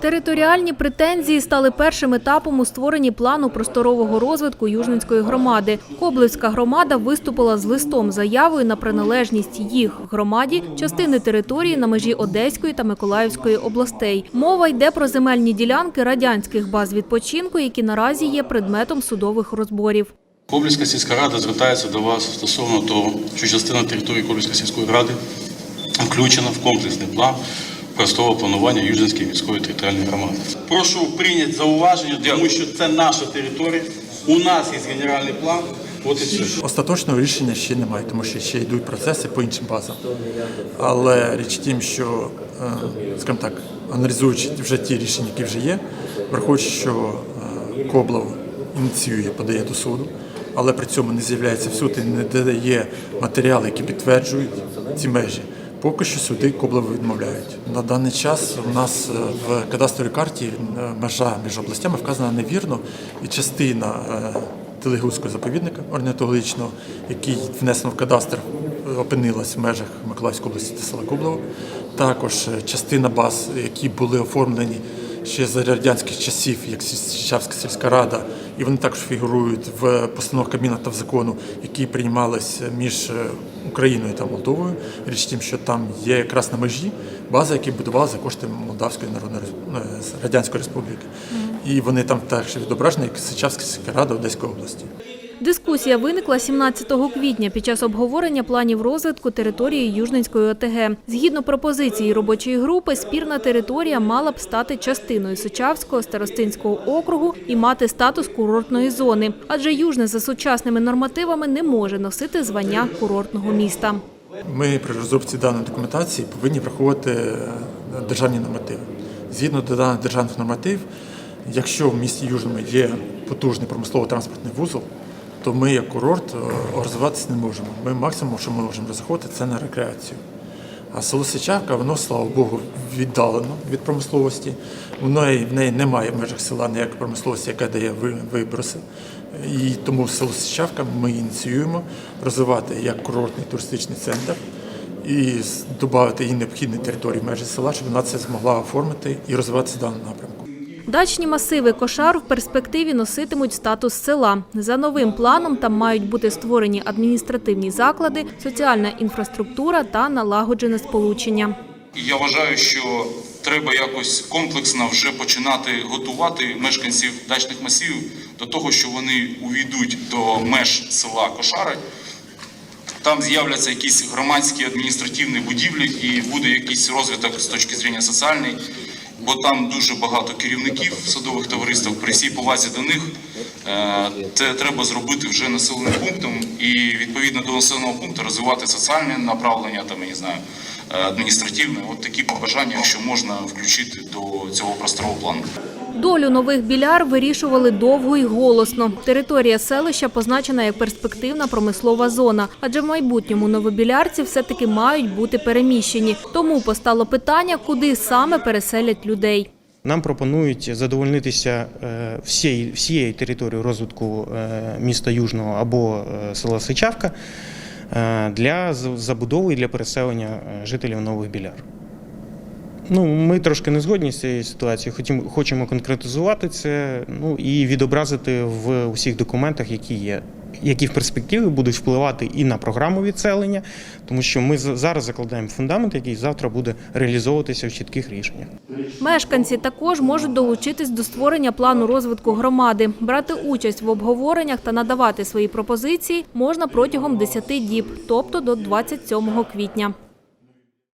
Територіальні претензії стали першим етапом у створенні плану просторового розвитку Южненської громади. Коблевська громада виступила з листом заявою на приналежність їх громаді частини території на межі Одеської та Миколаївської областей. Мова йде про земельні ділянки радянських баз відпочинку, які наразі є предметом судових розборів. Коблівська сільська рада звертається до вас стосовно того, що частина території Коблівської сільської ради включена в комплексний план простого планування Южинської міської територіальної громади. Прошу прийняти зауваження, тому що це наша територія. У нас є генеральний план. От і все. Остаточного рішення ще немає, тому що ще йдуть процеси по іншим базам. Але річ тім, що, е, скажімо так, аналізуючи вже ті рішення, які вже є, враховуючи, що е, Коблов ініціює, подає до суду, але при цьому не з'являється в суд і не дає матеріали, які підтверджують ці межі. Поки що сюди Коблову відмовляють. На даний час у нас е, в кадастровій карті е, межа між областями вказана невірно, і частина е, Телегузького заповідника орнітологічного, який внесено в кадастр, опинилась в межах Миколаївської області та села Коблево. Також частина баз, які були оформлені ще за радянських часів, як Січавська сільська рада, і вони також фігурують в постановах Кабміна та в закону, які приймалися між е, Україною та Молдовою. Річ тим, що там є якраз на межі бази, які будували за кошти Молдавської Народної е, Радянської Республіки. І вони там також відображені, як Сичавська сільська рада Одеської області. Дискусія виникла 17 квітня під час обговорення планів розвитку території Южненської ОТГ. Згідно пропозиції робочої групи, спірна територія мала б стати частиною Сичавського старостинського округу і мати статус курортної зони, адже Южне за сучасними нормативами не може носити звання курортного міста. Ми при розробці даної документації повинні враховувати е, державні нормативи. Згідно до даних державних норматив, якщо в місті Южному є потужний промислово-транспортний вузол, то ми як курорт е, розвиватися не можемо. Ми максимум, що ми можемо розраховувати, це на рекреацію. А село Сичавка, воно, слава Богу, віддалено від промисловості. Воно в неї немає в межах села ніякої промисловості, яка дає виброси. І тому село Сичавка ми ініціюємо розвивати як курортний туристичний центр і додати їй необхідні території в межі села, щоб вона це змогла оформити і розвиватися в даному напрямку. Дачні масиви Кошар в перспективі носитимуть статус села. За новим планом там мають бути створені адміністративні заклади, соціальна інфраструктура та налагоджене сполучення. Я вважаю, що треба якось комплексно вже починати готувати мешканців дачних масивів до того, що вони увійдуть до меж села Кошари. Там з'являться якісь громадські адміністративні будівлі і буде якийсь розвиток з точки зрення соціальний, бо там дуже багато керівників садових товариств. При всій повазі до них це треба зробити вже населеним пунктом і відповідно до населеного пункту розвивати соціальне направлення, там я не знаю, е, адміністративне. От такі побажання, якщо можна включити до цього просторового плану. Долю нових біляр вирішували довго і голосно. Територія селища позначена як перспективна промислова зона, адже в майбутньому новобілярці все-таки мають бути переміщені. Тому постало питання, куди саме переселять людей. Нам пропонують задовольнитися е, всією, всією територією розвитку е, міста Южного або е, села Сичавка для забудови і для переселення жителів нових біляр. Ну, ми трошки не згодні з цією ситуацією. Хотімо, хочемо конкретизувати це ну, і відобразити в усіх документах, які є, які в перспективі будуть впливати і на програму відселення, тому що ми зараз закладаємо фундамент, який завтра буде реалізовуватися в чітких рішеннях. Мешканці також можуть долучитись до створення плану розвитку громади, брати участь в обговореннях та надавати свої пропозиції можна протягом 10 діб, тобто до 27 квітня.